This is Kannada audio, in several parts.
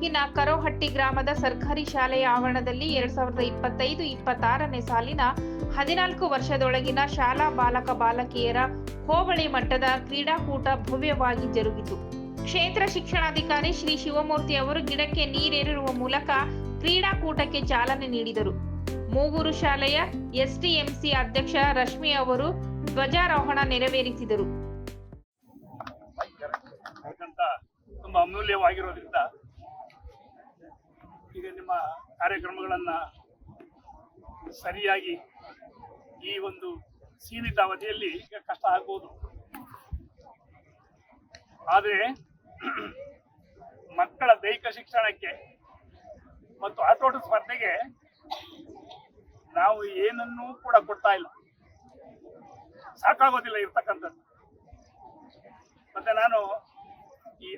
ತಾಲೂಕಿನ ಕರೋಹಟ್ಟಿ ಗ್ರಾಮದ ಸರ್ಕಾರಿ ಶಾಲೆಯ ಆವರಣದಲ್ಲಿ ಎರಡ್ ಸಾವಿರದ ಇಪ್ಪತ್ತೈದು, ಇಪ್ಪತ್ತಾರನೇ ಸಾಲಿನ ಹದಿನಾಲ್ಕು ವರ್ಷದೊಳಗಿನ ಶಾಲಾ ಬಾಲಕ ಬಾಲಕಿಯರ ಹೋಬಳಿ ಮಟ್ಟದ ಕ್ರೀಡಾಕೂಟ ಭವ್ಯವಾಗಿ ಜರುಗಿತು. ಕ್ಷೇತ್ರ ಶಿಕ್ಷಣಾಧಿಕಾರಿ ಶ್ರೀ ಶಿವಮೂರ್ತಿ ಅವರು ಗಿಡಕ್ಕೆ ನೀರೇರಿರುವ ಮೂಲಕ ಕ್ರೀಡಾಕೂಟಕ್ಕೆ ಚಾಲನೆ ನೀಡಿದರು. ಮೂಗೂರು ಶಾಲೆಯ ಎಸ್ಟಿಎಂಸಿ ಅಧ್ಯಕ್ಷ ರಶ್ಮಿ ಅವರು ಧ್ವಜಾರೋಹಣ ನೆರವೇರಿಸಿದರು. ತುಂಬಾ ಅಮೂಲ್ಯವಾಗಿರೋದ್ರಿಂದ ಈಗ ನಿಮ್ಮ ಕಾರ್ಯಕ್ರಮಗಳನ್ನು ಸರಿಯಾಗಿ ಈ ಒಂದು ಸೀಮಿತ ಅವಧಿಯಲ್ಲಿ ಈಗ ಕಷ್ಟ ಆಗ್ಬೋದು. ಆದರೆ ಮಕ್ಕಳ ದೈಹಿಕ ಶಿಕ್ಷಣಕ್ಕೆ ಮತ್ತು ಆಟೋಟ ಸ್ಪರ್ಧೆಗೆ ನಾವು ಏನನ್ನೂ ಕೂಡ ಕೊಡ್ತಾ ಇಲ್ಲ. ಸಾಕಾಗೋದಿಲ್ಲ ಇರ್ತಕ್ಕಂಥದ್ದು. ಮತ್ತೆ ನಾನು ಈ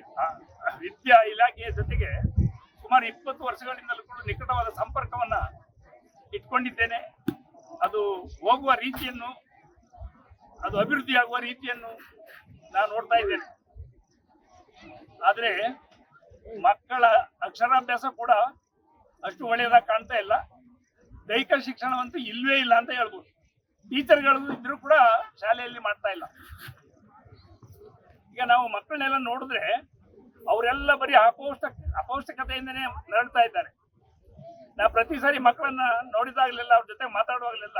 ವಿದ್ಯಾ ಇಲಾಖೆಯ ಜೊತೆಗೆ ಸುಮಾರು ಇಪ್ಪತ್ತು ವರ್ಷಗಳಿಂದಲೂ ಕೂಡ ನಿಕಟವಾದ ಸಂಪರ್ಕವನ್ನ ಇಟ್ಕೊಂಡಿದ್ದೇನೆ. ಅದು ಹೋಗುವ ರೀತಿಯನ್ನು, ಅದು ಅಭಿವೃದ್ಧಿಯಾಗುವ ರೀತಿಯನ್ನು ನಾನು ನೋಡ್ತಾ ಇದ್ದೇನೆ. ಆದರೆ ಮಕ್ಕಳ ಅಕ್ಷರಾಭ್ಯಾಸ ಕೂಡ ಅಷ್ಟು ಒಳ್ಳೆಯದಾಗಿ ಕಾಣ್ತಾ ಇಲ್ಲ. ದೈಹಿಕ ಶಿಕ್ಷಣವಂತೂ ಇಲ್ವೇ ಇಲ್ಲ ಅಂತ ಹೇಳ್ಬೋದು. ಟೀಚರ್ಗಳು ಇದ್ರೂ ಕೂಡ ಶಾಲೆಯಲ್ಲಿ ಮಾಡ್ತಾ ಇಲ್ಲ. ಈಗ ನಾವು ಮಕ್ಕಳನ್ನೆಲ್ಲ ನೋಡಿದ್ರೆ ಅವರೆಲ್ಲ ಬರೀ ಅಪೌಷ್ಟ ಅಪೌಷ್ಟಿಕತೆಯಿಂದನೇ ನರಳ್ತಾ ಇದ್ದಾರೆ. ನಾ ಪ್ರತಿ ಸಾರಿ ಮಕ್ಕಳನ್ನ ನೋಡಿದಾಗಲೆಲ್ಲ, ಅವ್ರ ಜೊತೆ ಮಾತಾಡುವಾಗಲೆಲ್ಲ.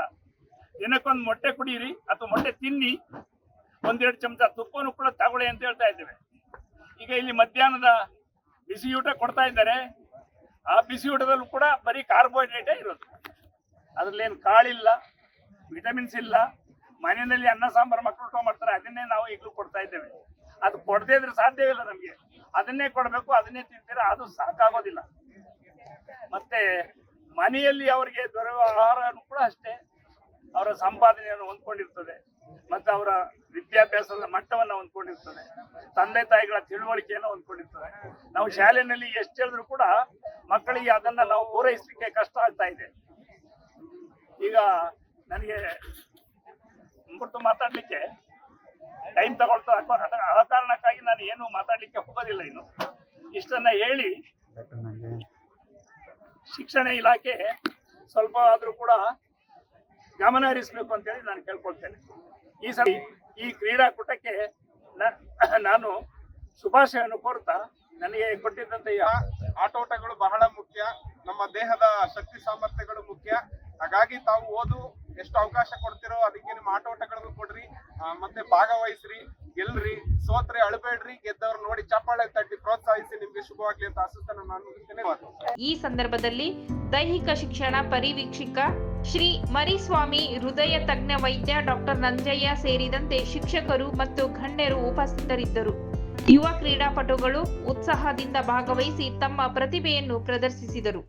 ದಿನಕ್ಕೊಂದು ಮೊಟ್ಟೆ ಕುಡಿಯಿರಿ ಅಥವಾ ಮೊಟ್ಟೆ ತಿನ್ನಿ, ಒಂದೆರಡು ಚಮಚ ತುಪ್ಪನೂ ಕೂಡ ತಗೊಳ್ಳಿ ಅಂತ ಹೇಳ್ತಾ ಇದ್ದೇವೆ. ಈಗ ಇಲ್ಲಿ ಮಧ್ಯಾಹ್ನದ ಬಿಸಿ ಊಟ ಕೊಡ್ತಾ ಇದ್ದಾರೆ. ಆ ಬಿಸಿ ಊಟದಲ್ಲೂ ಕೂಡ ಬರೀ ಕಾರ್ಬೋಹೈಡ್ರೇಟೇ ಇರೋದು. ಅದ್ರಲ್ಲಿ ಏನು ಕಾಳಿಲ್ಲ, ವಿಟಮಿನ್ಸ್ ಇಲ್ಲ. ಮನೆಯಲ್ಲಿ ಅನ್ನ, ಸಾಂಬಾರು ಮಕ್ಕಳು ಮಾಡ್ತಾರೆ, ಅದನ್ನೇ ನಾವು ಈಗಲೂ ಕೊಡ್ತಾ ಇದ್ದೇವೆ. ಅದು ಕೊಡದೇ ಇದ್ರೆ ಇಲ್ಲ ನಮಗೆ. ಅದನ್ನೇ ಕೊಡಬೇಕು, ಅದನ್ನೇ ತಿಂತೀರ, ಅದು ಸಾಕಾಗೋದಿಲ್ಲ. ಮತ್ತೆ ಮನೆಯಲ್ಲಿ ಅವರಿಗೆ ದೊರೆಯುವ ಆಹಾರ ಕೂಡ ಅಷ್ಟೇ. ಅವರ ಸಂಪಾದನೆಯನ್ನು ಹೊಂದ್ಕೊಂಡಿರ್ತದೆ, ಮತ್ತೆ ಅವರ ವಿದ್ಯಾಭ್ಯಾಸದ ಮಟ್ಟವನ್ನ ಹೊಂದ್ಕೊಂಡಿರ್ತದೆ, ತಂದೆ ತಾಯಿಗಳ ತಿಳುವಳಿಕೆಯನ್ನು ಹೊಂದ್ಕೊಂಡಿರ್ತದೆ. ನಾವು ಶಾಲೆಯಲ್ಲಿ ಎಷ್ಟು ಹೇಳಿದ್ರು ಕೂಡ ಮಕ್ಕಳಿಗೆ ಅದನ್ನ ನಾವು ಪೂರೈಸಲಿಕ್ಕೆ ಕಷ್ಟ ಆಗ್ತಾ ಇದೆ. ಈಗ ನನಗೆ ಮುಂಬರ್ತು ಮಾತಾಡ್ಲಿಕ್ಕೆ ಟೈಮ್ ತಗೊಳ್ತಾ ಆ ಕಾರಣಕ್ಕಾಗಿ ನಾನು ಏನು ಮಾತಾಡ್ಲಿಕ್ಕೆ ಹೋಗೋದಿಲ್ಲ ಇನ್ನು. ಇಷ್ಟನ್ನ ಹೇಳಿ ಶಿಕ್ಷಣ ಇಲಾಖೆ ಸ್ವಲ್ಪ ಆದ್ರೂ ಕೂಡ ಗಮನ ಹರಿಸಬೇಕು ಅಂತೇಳಿ ನಾನು ಕೇಳ್ಕೊಳ್ತೇನೆ. ಈ ಸಲ ಈ ಕ್ರೀಡಾಕೂಟಕ್ಕೆ ನಾನು ಶುಭಾಶಯವನ್ನು ಕೋರ್ತಾ ನನಗೆ ಕೊಟ್ಟಿದ್ದಂತ ಆಟೋಟಗಳು ಬಹಳ ಮುಖ್ಯ. ನಮ್ಮ ದೇಹದ ಶಕ್ತಿ ಸಾಮರ್ಥ್ಯಗಳು ಮುಖ್ಯ. ಹಾಗಾಗಿ ತಾವು ಓದು ಎಷ್ಟು ಅವಕಾಶ ಕೊಡ್ತಿರೋ ಅದಕ್ಕೆ ನಿಮ್ಮ ಆಟೋಟಗಳನ್ನು ಕೊಡ್ರಿ. ಮತ್ತೆ ಭಾಗವಹಿಸ್ರಿ, ಗೆಲ್ರಿ, ಸೋತ್ರೆ ಅಳಬೇಡ್ರಿ, ಗೆದ್ದವ್ರು ನೋಡಿ ಚಪ್ಪಾಳೆ ತಟ್ಟಿ ಪ್ರೋತ್ಸಾಹಿಸಿ ನಿಮ್ಗೆ ಶುಭವಾಗ್ಲಿ ಅಂತ ಆಸಕ್ತನ ನಾನು ಈ ಸಂದರ್ಭದಲ್ಲಿ ದೈಹಿಕ ಶಿಕ್ಷಣ ಪರಿವೀಕ್ಷಕ ಶ್ರೀ ಮರಿಸ್ವಾಮಿ ಹೃದಯ ತಜ್ಞ ವೈದ್ಯ ಡಾಕ್ಟರ್ ನಂಜಯ್ಯ ಸೇರಿದಂತೆ ಶಿಕ್ಷಕರು ಮತ್ತು ಗಣ್ಯರು ಉಪಸ್ಥಿತರಿದ್ದರು. ಯುವ ಕ್ರೀಡಾಪಟುಗಳು ಉತ್ಸಾಹದಿಂದ ಭಾಗವಹಿಸಿ ತಮ್ಮ ಪ್ರತಿಭೆಯನ್ನು ಪ್ರದರ್ಶಿಸಿದರು.